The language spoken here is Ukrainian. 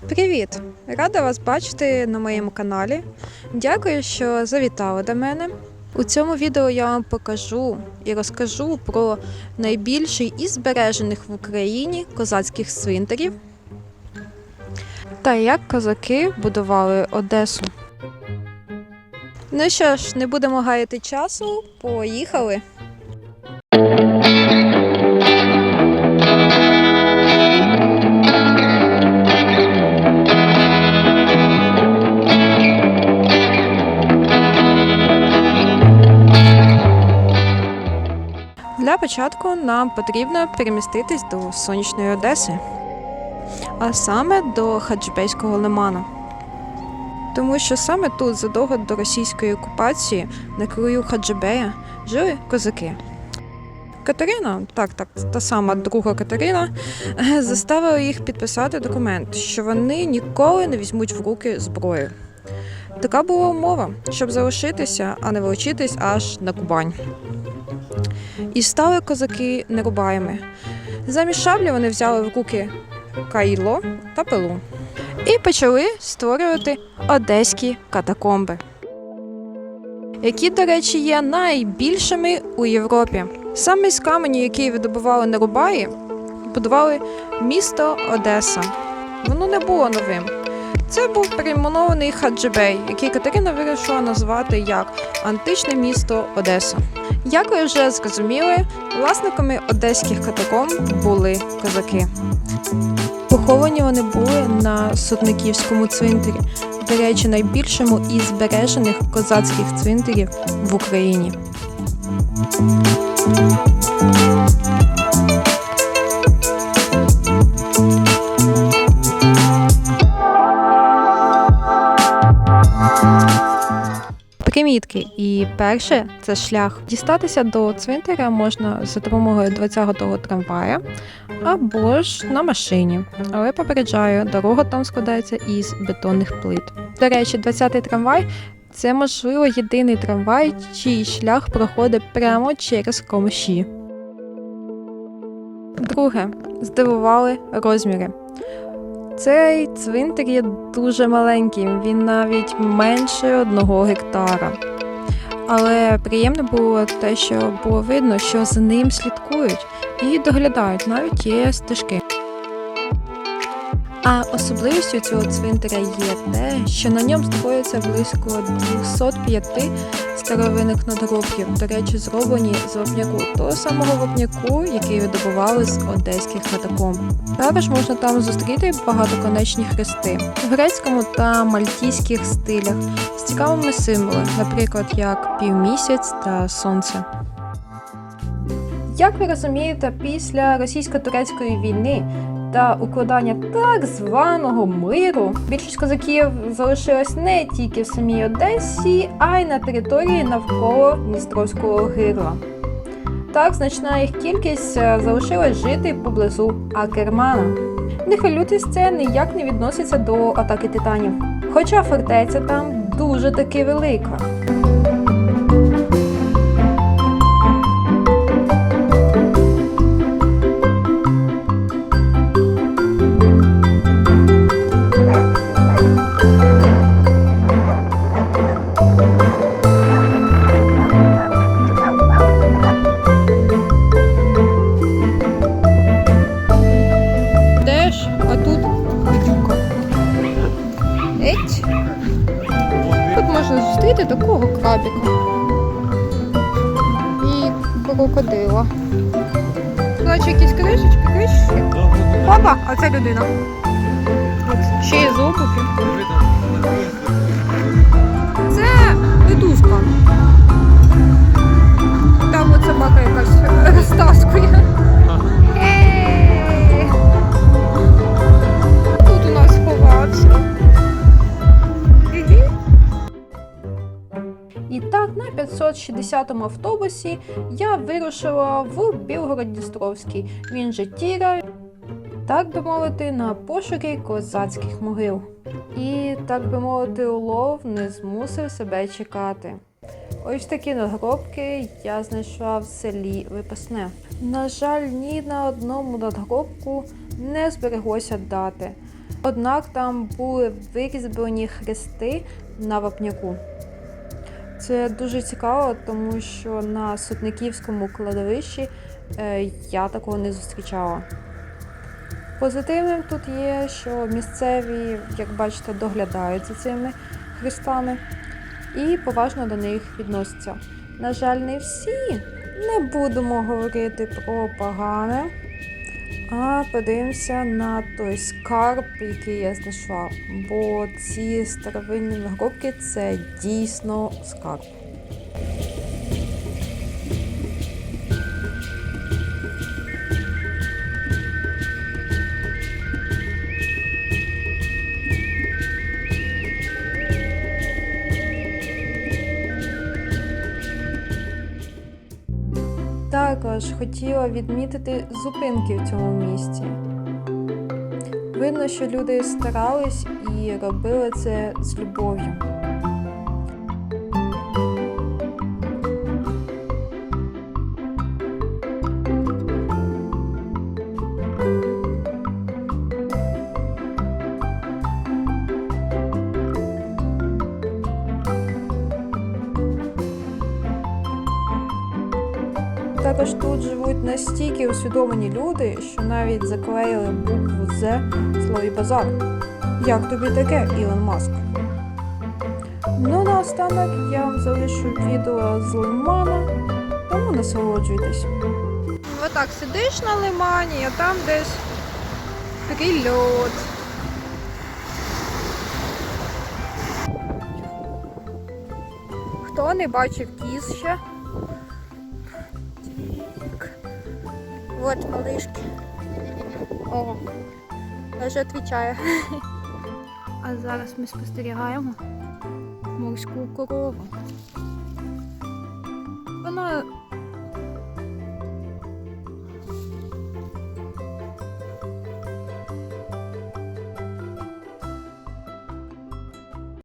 Привіт! Рада вас бачити на моєму каналі. Дякую, що завітали до мене. У цьому відео я вам покажу і розкажу про найбільший із збережених в Україні козацьких цвинтарів та як козаки будували Одесу. Ну що ж, не будемо гаяти часу, поїхали! Для початку нам потрібно переміститись до сонячної Одеси, а саме до Хаджибейського лиману. Тому що саме тут, задовго до російської окупації, на краю Хаджибея жили козаки. Катерина, так, так, та сама друга Катерина, заставила їх підписати документ, що вони ніколи не візьмуть в руки зброю. Така була умова, щоб залишитися, а не волочитись аж на Кубань. І стали козаки нерубаями. Замість шаблі вони взяли в руки кайло та пилу і почали створювати одеські катакомби, які, до речі, є найбільшими у Європі. Саме з каменю, який видобували нерубаї, будували місто Одеса. Воно не було новим. Це був перейменований Хаджибей, який Катерина вирішила назвати як античне місто Одеса. Як ви вже зрозуміли, власниками одеських катакомб були козаки. Поховані вони були на Сотниківському цвинтарі, до речі, найбільшому із збережених козацьких цвинтарів в Україні. Примітки. І перше це шлях. Дістатися до цвинтаря можна за допомогою 20-го трамвая або ж на машині. Але попереджаю, дорога там складається із бетонних плит. До речі, 20-й трамвай це можливо єдиний трамвай, чий шлях проходить прямо через комиші. Друге, здивували розміри. Цей цвинтар є дуже маленьким, він навіть менше одного гектара. Але приємно було те, що було видно, що за ним слідкують і доглядають, навіть є стежки. А особливістю цього цвинтаря є те, що на ньому знаходиться близько 205 старовинних надгробків, до речі, зроблені з вапняку, того самого вапняку, який видобували з одеських катакомб. Також можна там зустріти багатоконечні хрести в грецькому та мальтійських стилях з цікавими символами, наприклад, як півмісяць та сонце. Як ви розумієте, після російсько-турецької війни та укладання так званого миру більшість козаків залишилась не тільки в самій Одесі, а й на території навколо Дністровського гирла. Так, значна їх кількість е, залишилась жити поблизу Акермана. Не хвилюйтесь, це ніяк не відноситься до атаки титанів. Хоча фортеця там дуже таки велика. Крокодила. Наче якісь кришечки, кришечки. Опа, а це людина. Ще є зубики. Це ведушка. На 560-му автобусі я вирушила в Білгород-Дністровський. Він же Тіра, так би мовити, на пошуки козацьких могил. І, так би мовити, улов не змусив себе чекати. Ось такі надгробки я знайшла в селі Випасне. На жаль, ні на одному надгробку не збереглося дати. Однак там були вирізблені хрести на вапняку. Це дуже цікаво, тому що на сотниківському кладовищі е, я такого не зустрічала. Позитивним тут є, що місцеві, як бачите, доглядають за цими хрестами і поважно до них відносяться. На жаль, не всі. Не будемо говорити про погане, а подивимося на той скарб, який я знайшла. Бо ці старовинні нагробки це дійсно скарб. Також хотіла відмітити зупинки в цьому місці. Видно, що люди старались і робили це з любов'ю. Також тут живуть настільки усвідомлені люди, що навіть заклеїли букву З в слові базар. Як тобі таке, Ілон Маск? Ну, наостанок я вам залишу відео з лимана, тому насолоджуйтесь. Отак сидиш на лимані, а там десь прильот. Хто не бачив кіз ще? Вот малышки. О, вже відповідає. А зараз ми спостерігаємо морську корову. Вона